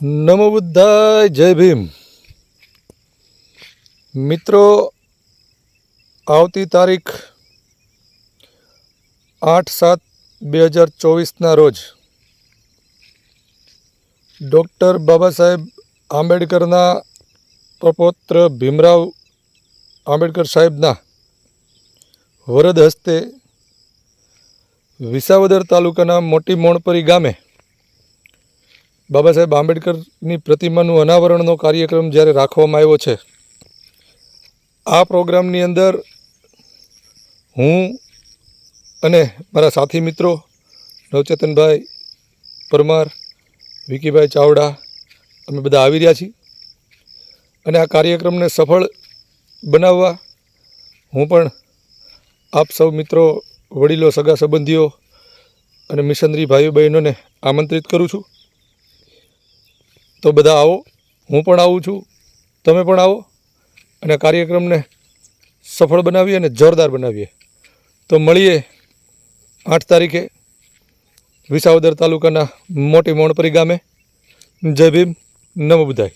નમો બુદ્ધાય, જય ભીમ. મિત્રો, આવતી તારીખ આઠ સાત બે હજાર ચોવીસના રોજ ડૉક્ટર બાબા સાહેબ આંબેડકરના પ્રપૌત્ર ભીમરાવ આંબેડકર સાહેબના વરદ હસ્તે વિસાવદર તાલુકાના મોટી મોણપરી ગામે બાબા સાહેબ, આંબેડકરની પ્રતિમાનું અનાવરણનો કાર્યક્રમ જ્યારે રાખવામાં આવ્યો છે, આ પ્રોગ્રામની અંદર હું અને મારા સાથી મિત્રો નવચેતનભાઈ પરમાર, વિકીભાઈ ચાવડા, અમે બધા આવી રહ્યા છીએ અને આ કાર્યક્રમને સફળ બનાવવા હું પણ આપ સૌ મિત્રો, વડીલો, સગા સંબંધીઓ અને મિશનરી ભાઈઓ બહેનોને આમંત્રિત કરું છું. તો બધા આવો. હું પણ આવું છું. તમે પણ આવો. અને કાર્યક્રમને સફળ બનાવીએ અને જોરદાર બનાવીએ. તો મળીએ આઠ તારીખે વિસાવદર તાલુકાના મોટી મોણપરી ગામે. જય ભીમ. નમો બુધાય.